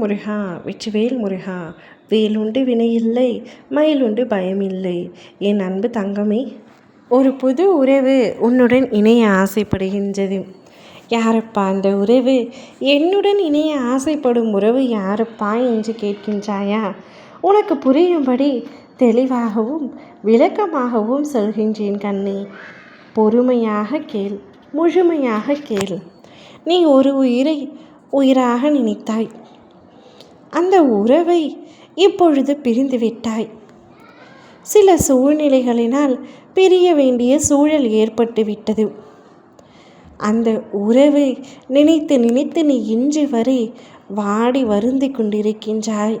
முருகா வெற்றிவேல் முருகா வேலுண்டு வினையில்லை மயிலுண்டு பயமில்லை. என் அன்பு தங்கமே ஒரு புது உறவு உன்னுடன் இணைய ஆசைப்படுகின்றது. யாரப்பா அந்த உறவு? என்னுடன் இணைய ஆசைப்படும் உறவு யாரப்பா என்று கேட்கின்றாயா? உனக்கு புரியும்படி தெளிவாகவும் விளக்கமாகவும் சொல்கின்றேன் கண்ணே. பொறுமையாக கேள் முழுமையாக கேள். நீ ஒரு உயிரை உயிராக நினைத்தாய். அந்த உறவை இப்பொழுது பிரிந்து விட்டாய் சில சூழ்நிலைகளினால் பிரிய வேண்டிய சூழல் ஏற்பட்டு விட்டது அந்த உறவை நினைத்து நினைத்து நீ இன்று வரை வாடி வருந்தி கொண்டிருக்கின்றாய்.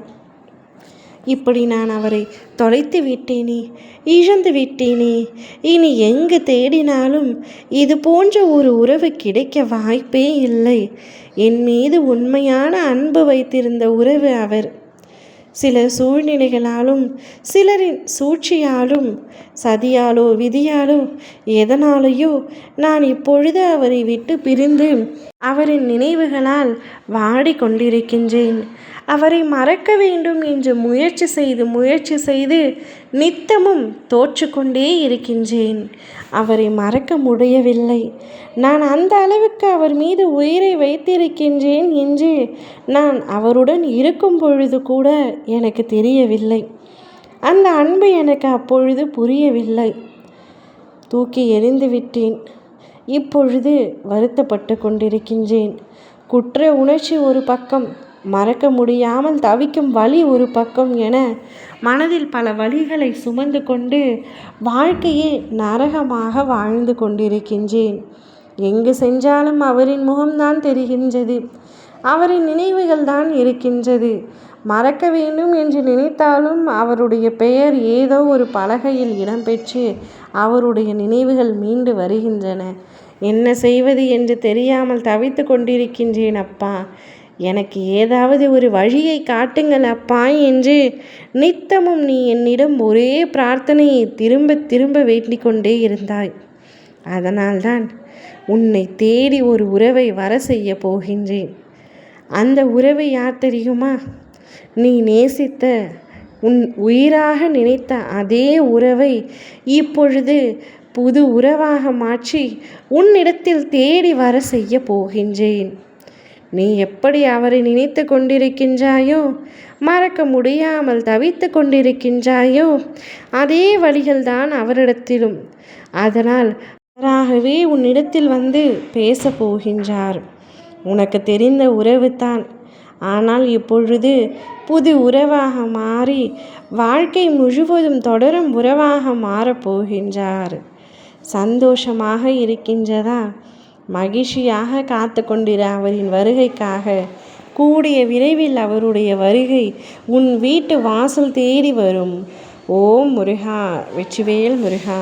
இப்படி நான் அவரை தொலைத்து விட்டேனே இழந்து விட்டேனே. இனி எங்கு தேடினாலும் இது போன்ற ஒரு உறவு கிடைக்க வாய்ப்பே இல்லை. என் மீது உண்மையான அன்பு வைத்திருந்த உறவு அவர் சில சூழ்நிலைகளாலும் சிலரின் சூழ்ச்சியாலும் சதியாலோ விதியாலோ எதனாலேயோ நான் இப்பொழுது அவரை விட்டு பிரிந்து அவரின் நினைவுகளால் வாடி கொண்டிருக்கின்றேன் அவரை மறக்க வேண்டும் என்று முயற்சி செய்து முயற்சி செய்து நித்தமும் தோற்றுக்கொண்டே இருக்கின்றேன். அவரை மறக்க முடியவில்லை. நான் அந்த அளவுக்கு அவர் மீது உயிரை வைத்திருக்கின்றேன் என்று நான் அவருடன் இருக்கும் பொழுது கூட எனக்கு தெரியவில்லை. அந்த அன்பு எனக்கு அப்பொழுது புரியவில்லை. தூக்கி எறிந்துவிட்டேன் இப்பொழுது வருத்தப்பட்டு கொண்டிருக்கின்றேன். குற்ற உணர்ச்சி ஒரு பக்கம் மறக்க முடியாமல் தவிக்கும் வழி ஒரு பக்கம் என மனதில் பல வழிகளை சுமந்து கொண்டு வாழ்க்கையே நரகமாக வாழ்ந்து கொண்டிருக்கின்றேன். எங்கு சென்றாலும் அவரின் முகம்தான் தெரிகின்றது. அவரின் நினைவுகள் தான் இருக்கின்றது. மறக்க வேண்டும் என்று நினைத்தாலும் அவருடைய பெயர் ஏதோ ஒரு பலகையில் இடம்பெற்று அவருடைய நினைவுகள் மீண்டு வருகின்றன. என்ன செய்வது என்று தெரியாமல் தவித்து கொண்டிருக்கின்றேன் அப்பா. எனக்கு ஏதாவது ஒரு வழியை காட்டுங்கள் அப்பா என்று நித்தமும் நீ என்னிடம் ஒரே பிரார்த்தனையை திரும்ப திரும்ப வேண்டிக் கொண்டே இருந்தாய். அதனால்தான் உன்னை தேடி ஒரு உறவை வர செய்ய போகின்றேன். அந்த உறவை யார் தெரியுமா? நீ நேசித்த உன் உயிராக நினைத்த அதே உறவை இப்பொழுது புது உறவாக மாற்றி உன்னிடத்தில் தேடி வர செய்ய போகின்றேன். நீ எப்படி அவரை நினைத்து கொண்டிருக்கின்றாயோ மறக்க முடியாமல் தவித்து கொண்டிருக்கின்றாயோ அதே வழிகள்தான் அவரிடத்திலும். அதனால் அவராகவே உன்னிடத்தில் வந்து பேச போகின்றார். உனக்கு தெரிந்த உறவு தான். ஆனால் இப்பொழுது புது உறவாக மாறி வாழ்க்கை முழுவதும் தொடரும் உறவாக மாறப்போகின்றார் சந்தோஷமாக இருக்கின்றதா? மகிழ்ச்சியாக காத்து கொண்டிரு அவரின் வருகைக்காக. கூடிய விரைவில் அவருடைய வருகை உன் வீட்டு வாசல் தேடி வரும். ஓம் முருகா வெற்றிவேல் முருகா.